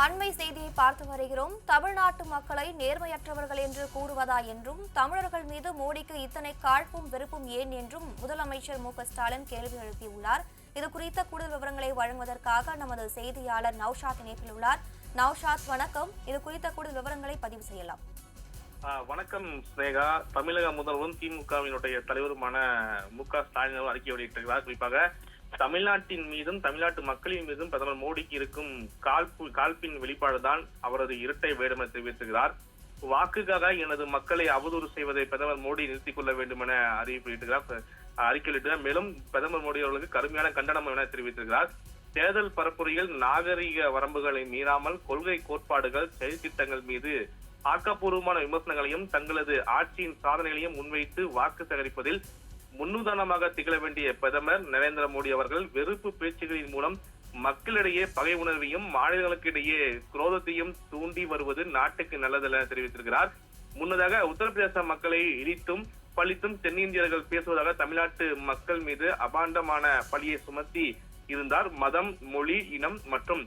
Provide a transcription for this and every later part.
அண்மை செய்தியை பார்த்து வருகிறோம். தமிழ்நாட்டு மக்களை நேர்மையற்றவர்கள் என்று கூறுவதா என்றும் தமிழர்கள் மீது மோடிக்கு இத்தனை காழ்ப்பும் வெறுப்பும் ஏன் என்றும் முதலமைச்சர் மு ஸ்டாலின் கேள்வி எழுப்பியுள்ளார். இது குறித்த கூடுதல் விவரங்களை வழங்குவதற்காக நமது செய்தியாளர் நௌஷாத் இணைப்பில் உள்ளார். நௌஷாத் வணக்கம். இது குறித்த கூடுதல் விவரங்களை பதிவு செய்யலாம். வணக்கம் ஸ்னேகா. தமிழக முதல்வரும் திமுகவினுடைய தலைவருமான மு க ஸ்டாலின் அறிக்கை வெளியிட்டிருக்கிறார். குறிப்பாக தமிழ்நாட்டின் மீதும் தமிழ்நாட்டு மக்களின் மீதும் பிரதமர் மோடிக்கு இருக்கும் காழ்ப்பு காழ்ப்பின் வெளிப்பாடுதான் அவரது இரட்டை வேடம் தெரிவித்திருக்கிறார். வாக்குக்காக எனது மக்களை அவதூறு செய்வதை பிரதமர் மோடி நிறுத்திக் கொள்ள வேண்டும் என அறிவிப்பு வெளியிட்டிருக்கிறார் மேலும் பிரதமர் மோடி அவர்களுக்கு கடுமையான கண்டனம் என தெரிவித்திருக்கிறார். தேர்தல் பரப்புரையில் நாகரிக வரம்புகளை மீறாமல் கொள்கை கோட்பாடுகள் செயல்திட்டங்கள் மீது ஆக்கப்பூர்வமான விமர்சனங்களையும் தங்களது ஆட்சியின் சாதனைகளையும் முன்வைத்து வாக்கு சேகரிப்பதில் முன்னுதாரணமாக திகழ வேண்டிய பிரதமர் நரேந்திர மோடி அவர்கள் வெறுப்பு பேச்சுகளின் மூலம் மக்களிடையே பகை உணர்வையும் மாநிலங்களுக்கு இடையே குரோதத்தையும் தூண்டி வருவது நாட்டுக்கு நல்லதல்ல தெரிவித்திருக்கிறார். முன்னதாக உத்தரப்பிரதேச மக்களை இடித்தும் பழித்தும் தென்னிந்தியர்கள் பேசுவதாக தமிழ்நாட்டு மக்கள் மீது அபாண்டமான பழியை சுமத்தி இருந்தார். மதம் மொழி இனம் மற்றும்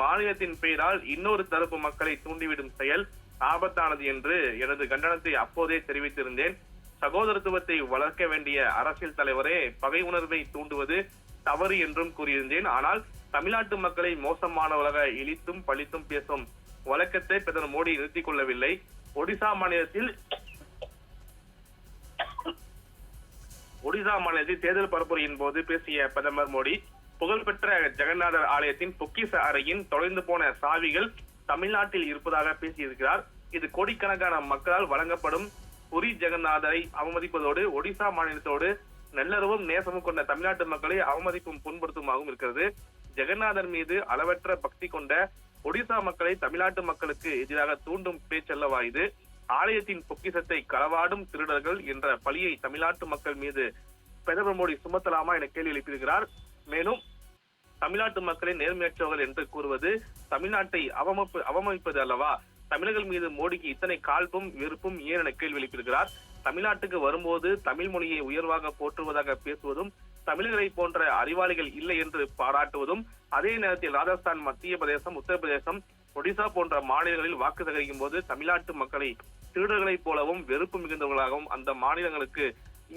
மாநிலத்தின் பெயரால் இன்னொரு தரப்பு மக்களை தூண்டிவிடும் செயல் ஆபத்தானது என்று எனது கண்டனத்தை அப்போதே தெரிவித்திருந்தேன். சகோதரத்துவத்தை வளர்க்க வேண்டிய அரசியல் தலைவரே பகை உணர்வை தூண்டுவது தவறு என்றும் கூறியிருந்தேன். ஆனால் தமிழ்நாட்டு மக்களை மோசமானவராக இழித்தும் பழித்தும் பேசும் வழக்கத்தை பிரதமர் மோடி நிறுத்திக் கொள்ளவில்லை. ஒடிசா மாநிலத்தில் ஒடிசா மாநிலத்தில் தேர்தல் பரப்புரையின் போது பேசிய பிரதமர் மோடி புகழ்பெற்ற ஜெகநாதர் ஆலயத்தின் பொக்கிச அறையின் தொலைந்து போன சாவிகள் தமிழ்நாட்டில் இருப்பதாக பேசியிருக்கிறார். இது கோடிக்கணக்கான மக்களால் வழங்கப்படும் புரி ஜெகநாதரை அவமதிப்பதோடு ஒடிசா மாநிலத்தோடு நல்லறவும் நேசமும் கொண்ட தமிழ்நாட்டு மக்களை அவமதிப்பும் புண்படுத்துமாகவும் இருக்கிறது. ஜெகநாதர் மீது அளவற்ற பக்தி கொண்ட ஒடிசா மக்களை தமிழ்நாட்டு மக்களுக்கு எதிராக தூண்டும் பேச்சல்லவா இது. ஆலயத்தின் பொக்கிசத்தை களவாடும் திருடர்கள் என்ற பழியை தமிழ்நாட்டு மக்கள் மீது பிரதமர் மோடி சுமத்தலாமா என கேள்வி எழுப்பியிருக்கிறார். மேலும் தமிழ்நாட்டு மக்களை நேர்மையற்றவர்கள் என்று கூறுவது தமிழ்நாட்டை அவமப்பு அவமதிப்பது அல்லவா? தமிழர்கள் மீது மோடிக்கு இத்தனை காழ்ப்பும் வெறுப்பும் ஏன் என கேள்வி எழுப்பியிருக்கிறார்? தமிழ்நாட்டுக்கு வரும்போது தமிழ் மொழியை உயர்வாக போற்றுவதாக பேசுவதும் தமிழர்களை போன்ற அறிவாளிகள் இல்லை என்று பாராட்டுவதும் அதே நேரத்தில் ராஜஸ்தான் மத்திய பிரதேசம் உத்தரப்பிரதேசம் ஒடிசா போன்ற மாநிலங்களில் வாக்கு சேகரிக்கும் போது தமிழ்நாட்டு மக்களை திருடர்களைப் போலவும் வெறுப்பு மிகுந்தவர்களாகவும் அந்த மாநிலங்களுக்கு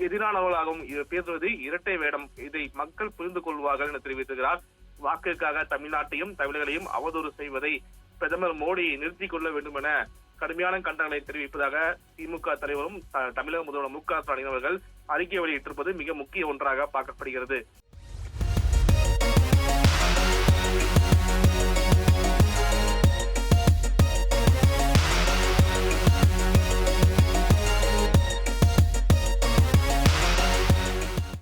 எதிரானவர்களாகவும் பேசுவது இரட்டை வேடம் இதை மக்கள் புரிந்து கொள்வார்கள் என தெரிவித்துகிறார் வாக்குக்காக தமிழ்நாட்டையும் தமிழர்களையும் அவதூறு செய்வதை பிரதமர் மோடி நிறுத்திக் கொள்ள வேண்டும் என கடுமையான கண்டனங்களை தெரிவிப்பதாக திமுக தலைவரும் தமிழக முதல்வர் மு க ஸ்டாலின் அவர்கள் அறிக்கை வெளியிட்டிருப்பது மிக முக்கிய ஒன்றாக பார்க்கப்படுகிறது.